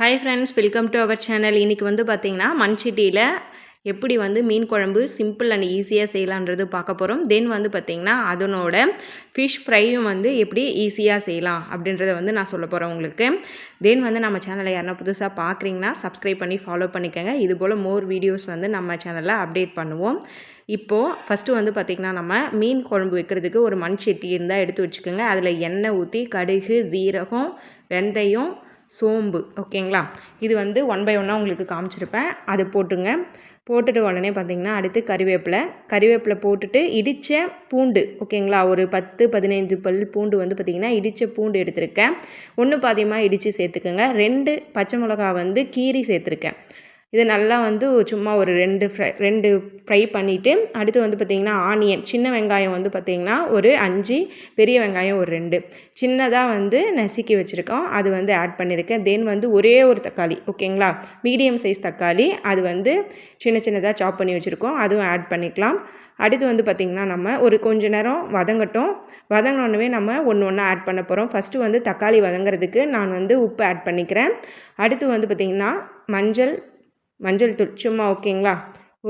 Hi friends welcome to our channel இன்றைக்கி வந்து பார்த்திங்கன்னா மண்சட்டியில் எப்படி வந்து மீன் குழம்பு சிம்பிள் அண்ட் ஈஸியாக செய்யலான்றது பார்க்க போகிறோம் தென் வந்து பார்த்திங்கன்னா அதனோட ஃபிஷ் ஃப்ரையும் வந்து எப்படி ஈஸியாக செய்யலாம் அப்படின்றத வந்து நான் சொல்ல போகிறேன் உங்களுக்கு. தென் வந்து நம்ம சேனலை யாருன்னா புதுசாக பார்க்குறீங்கன்னா சப்ஸ்கிரைப் பண்ணி ஃபாலோ பண்ணிக்கோங்க. இது போல் மோர் வீடியோஸ் வந்து நம்ம சேனலில் அப்டேட் பண்ணுவோம். இப்போது ஃபஸ்ட்டு வந்து பார்த்திங்கன்னா நம்ம மீன் குழம்பு வைக்கிறதுக்கு ஒரு மண் சட்டி இருந்தால் எடுத்து வச்சுக்கோங்க. அதில் எண்ணெய் ஊற்றி கடுகு ஜீரகம் வெந்தயம் சோம்பு ஓகேங்களா? இது வந்து ஒன் பை ஒன்னாக உங்களுக்கு காமிச்சிருப்பேன். அது போட்டுங்க. போட்டுட்டு உடனே பார்த்திங்கன்னா அடுத்து கறிவேப்பிலை. கறிவேப்பிலை போட்டுட்டு இடித்த பூண்டு ஓகேங்களா? ஒரு பத்து பதினைஞ்சு பல் பூண்டு வந்து பார்த்திங்கன்னா இடித்த பூண்டு எடுத்திருக்கேன். ஒன்று பாதியமாக இடித்து சேர்த்துக்கோங்க. ரெண்டு பச்சை மிளகா வந்து கீரி சேர்த்துருக்கேன். இது நல்லா வந்து சும்மா ஒரு ரெண்டு ஃப்ரை ரெண்டு ஃப்ரை பண்ணிவிட்டு அடுத்து வந்து பார்த்திங்கன்னா ஆனியன் சின்ன வெங்காயம் வந்து பார்த்திங்கன்னா ஒரு அஞ்சு பெரிய வெங்காயம் ஒரு ரெண்டு. சின்னதாக வந்து நசுக்கி வச்சுருக்கோம். அது வந்து ஆட் பண்ணியிருக்கேன் தென் வந்து ஒரே ஒரு தக்காளி ஓகேங்களா? மீடியம் சைஸ் தக்காளி அது வந்து சின்ன சின்னதாக சாப் பண்ணி வச்சுருக்கோம். அதுவும் ஆட் பண்ணிக்கலாம். அடுத்து வந்து பார்த்திங்கன்னா நம்ம ஒரு கொஞ்ச நேரம் வதங்கட்டும். வதங்கினோடனே நம்ம ஒன்று ஒன்றா ஆட் பண்ண போகிறோம் ஃபஸ்ட்டு வந்து தக்காளி வதங்கிறதுக்கு நான் வந்து உப்பு ஆட் பண்ணிக்கிறேன். அடுத்து வந்து பார்த்திங்கன்னா மஞ்சள் மஞ்சள் தூள் சும்மா ஓகேங்களா?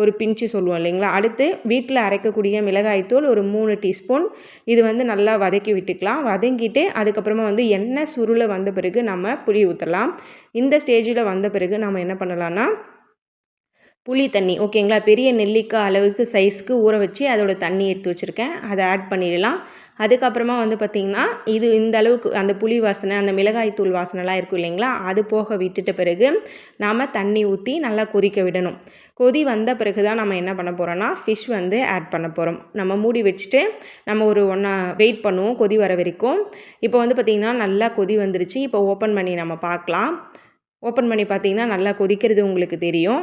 ஒரு பிஞ்சு சொல்லுவோம் இல்லைங்களா? அடுத்து வீட்டில் அரைக்கக்கூடிய மிளகாய்த்தூள் ஒரு மூணு டீஸ்பூன். இது வந்து நல்லா வதக்கி விட்டுக்கலாம். வதங்கிட்டு அதுக்கப்புறமா வந்து எண்ணெய் சுருளை வந்த பிறகு நம்ம புளி ஊற்றலாம் இந்த ஸ்டேஜில் வந்த பிறகு நம்ம என்ன பண்ணலான்னா புளி தண்ணி ஓகேங்களா பெரிய நெல்லிக்காய் அளவுக்கு சைஸ்க்கு ஊற வச்சு அதோட தண்ணி எடுத்து வச்சுருக்கேன். அதை ஆட் பண்ணிடலாம். அதுக்கப்புறமா வந்து பார்த்திங்கன்னா இது இந்த அளவுக்கு அந்த புளி வாசனை அந்த மிளகாய் தூள் வாசனைலாம் இருக்கும் இல்லைங்களா? அது போக விட்டுட்ட பிறகு நாம் தண்ணி ஊற்றி நல்லா கொதிக்க விடணும். கொதி வந்த பிறகு தான் நம்ம என்ன பண்ண போகிறோன்னா ஃபிஷ் வந்து ஆட் பண்ண போகிறோம் நம்ம மூடி வச்சுட்டு நம்ம ஒரு ஒன்றா வெயிட் பண்ணுவோம் கொதி வர வரைக்கும். இப்போ வந்து பார்த்திங்கன்னா நல்லா கொதி வந்துருச்சு. இப்போ ஓப்பன் பண்ணி நம்ம பார்க்கலாம். ஓப்பன் பண்ணி பார்த்திங்கன்னா நல்லா கொதிக்கிறது உங்களுக்கு தெரியும்.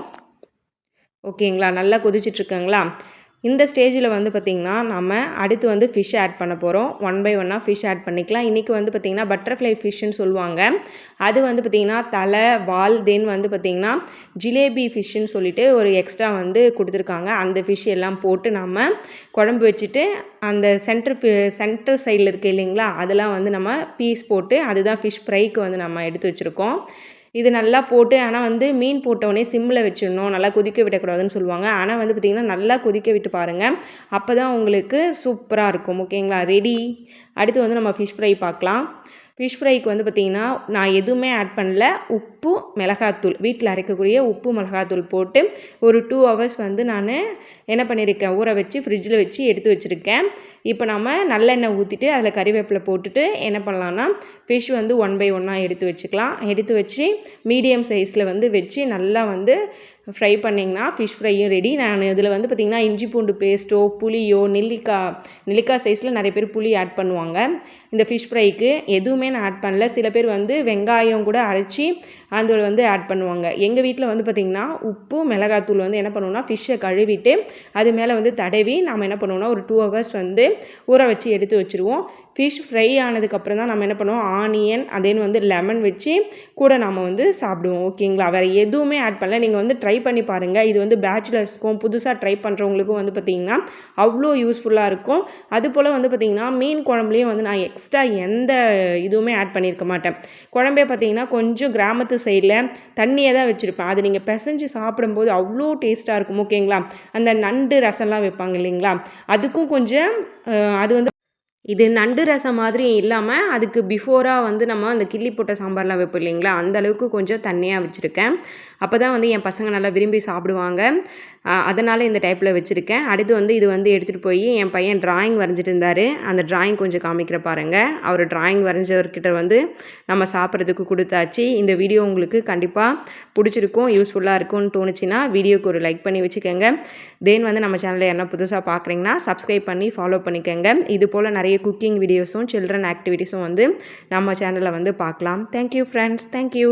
ஓகேங்களா? நல்லா கொதிச்சிட்ருக்கங்களா? இந்த ஸ்டேஜில் வந்து பார்த்திங்கன்னா நம்ம அடுத்து வந்து ஃபிஷ் ஆட் பண்ண போகிறோம் ஒன் பை ஒன்னாக ஃபிஷ் ஆட் பண்ணிக்கலாம். இன்றைக்கி வந்து பார்த்திங்கன்னா பட்டர்ஃப்ளை ஃபிஷ்ஷுன்னு சொல்லுவாங்க. அது வந்து பார்த்திங்கன்னா தலை வால் தென் வந்து பார்த்திங்கன்னா ஜிலேபி ஃபிஷ்ஷுன்னு சொல்லிட்டு ஒரு எக்ஸ்ட்ரா வந்து கொடுத்துருக்காங்க. அந்த ஃபிஷ் எல்லாம் போட்டு நம்ம குழம்பு வச்சுட்டு அந்த சென்டர் சென்டர் சைடில் இருக்குது இல்லைங்களா? அதெல்லாம் வந்து நம்ம பீஸ் போட்டு அதுதான் ஃபிஷ் ஃப்ரைக்கு வந்து நம்ம எடுத்து வச்சுருக்கோம். இது நல்லா போட்டு ஆனால் வந்து மீன் போட்டவுடனே சிம்மில் வச்சிடணும். நல்லா கொதிக்க விடக்கூடாதுன்னு சொல்லுவாங்க. ஆனால் வந்து பார்த்திங்கன்னா நல்லா கொதிக்க விட்டு பாருங்கள் அப்போ தான் உங்களுக்கு சூப்பராக இருக்கும். ஓகேங்களா? ரெடி அடுத்து வந்து நம்ம ஃபிஷ் ஃப்ரை பார்க்கலாம். ஃபிஷ் ஃப்ரைக்கு வந்து பார்த்திங்கன்னா நான் எதுவுமே ஆட் பண்ணல. உப்பு மிளகாத்தூள். வீட்டில் அரைக்கக்கூடிய உப்பு மிளகாத்தூள் போட்டு ஒரு டூ ஹவர்ஸ் வந்து நான் என்ன பண்ணியிருக்கேன் ஊற வச்சு ஃப்ரிட்ஜில் வச்சு எடுத்து வச்சுருக்கேன். இப்போ நம்ம நல்லெண்ணெய் ஊற்றிட்டு அதில் கறிவேப்பிலை போட்டுட்டு என்ன பண்ணலான்னா ஃபிஷ் வந்து ஒன் பை ஒன்னாக எடுத்து வச்சுக்கலாம். எடுத்து வச்சு மீடியம் சைஸில் வந்து வச்சு நல்லா வந்து ஃப்ரை பண்ணிங்கன்னா ஃபிஷ் ஃப்ரையும் ரெடி நான் இதில் வந்து பார்த்திங்கன்னா இஞ்சி பூண்டு பேஸ்ட்டோ புளியோ நெல்லிக்காய் நெல்லிக்காய் சைஸில் நிறைய பேர் புளி ஆட் பண்ணுவாங்க. இந்த ஃபிஷ் ஃப்ரைக்கு எதுவுமே நான் ஆட் பண்ணல. சில பேர் வந்து வெங்காயம் கூட அரைச்சி அதில் வந்து ஆட் பண்ணுவாங்க. எங்கள் வீட்டில் வந்து பார்த்திங்கன்னா உப்பு மிளகாத்தூள் வந்து என்ன பண்ணுவோம்னா ஃபிஷ்ஷை கழுவிட்டு அது மேலே வந்து தடவி நாம் என்ன பண்ணுவோம்னா ஒரு டூ ஹவர்ஸ் வந்து ஊற வச்சு எடுத்து வச்சுருவோம். ஃபிஷ் ஃப்ரை ஆனதுக்கப்புறம் தான் நம்ம என்ன பண்ணுவோம்? ஆனியன் அதேன்னு வந்து லெமன் வச்சு கூட நம்ம வந்து சாப்பிடுவோம். ஓகேங்களா வேறு எதுவுமே ஆட் பண்ணல. நீங்கள் வந்து ட்ரை பண்ணி பாருங்கள் இது வந்து பேச்சுலர்ஸ்க்கும் புதுசாக ட்ரை பண்ணுறவங்களுக்கும் வந்து பார்த்திங்கன்னா அவ்வளோ யூஸ்ஃபுல்லாக இருக்கும். அதுபோல் வந்து பார்த்திங்கன்னா மீன் குழம்புலேயும் வந்து நான் எக்ஸ்ட்ரா எந்த இதுவுமே ஆட் பண்ணியிருக்க மாட்டேன். குழம்பே பார்த்திங்கன்னா கொஞ்சம் கிராமத்து சைடில் தண்ணியை தான் வச்சுருப்பேன். அது நீங்கள் பிசைஞ்சு சாப்பிடும்போது அவ்வளோ டேஸ்ட்டாக இருக்கும். ஓகேங்களா அந்த நண்டு ரசம்லாம் வைப்பாங்க இல்லைங்களா? அதுக்கும் கொஞ்சம் அது வந்து இது நண்டு ரசம் மாதிரி இல்லாமல் அதுக்கு பிஃபோராக வந்து நம்ம அந்த கிள்ளி போட்ட சாம்பார்லாம் வைப்போம் இல்லைங்களா? அந்த அளவுக்கு கொஞ்சம் தண்ணியாக வச்சுருக்கேன். அப்போ தான் வந்து என் பசங்க நல்லா விரும்பி சாப்பிடுவாங்க. அதனால் இந்த டைப்பில் வச்சுருக்கேன். அடுத்து வந்து இது வந்து எடுத்துகிட்டு போய் என் பையன் ட்ராயிங் வரைஞ்சிட்டு இருந்தார். அந்த ட்ராயிங் கொஞ்சம் காமிக்கிற பாருங்கள் அவர் ட்ராயிங் வரைஞ்சவர்கிட்ட வந்து நம்ம சாப்பிட்றதுக்கு கொடுத்தாச்சு. இந்த வீடியோ உங்களுக்கு கண்டிப்பாக பிடிச்சிருக்கும் யூஸ்ஃபுல்லாக இருக்கும்னு தோணுச்சுன்னா வீடியோக்கு ஒரு லைக் பண்ணி வச்சுக்கோங்க. தென் வந்து நம்ம சேனலில் என்ன புதுசாக பார்க்குறீங்கன்னா சப்ஸ்கிரைப் பண்ணி ஃபாலோ பண்ணிக்கோங்க. இது போல் நிறைய நிறைய குக்கிங் வீடியோஸும் சில்ட்ரன் ஆக்டிவிட்டீஸும் வந்து நம்ம சேனலில் வந்து பார்க்கலாம். Thank you friends thank you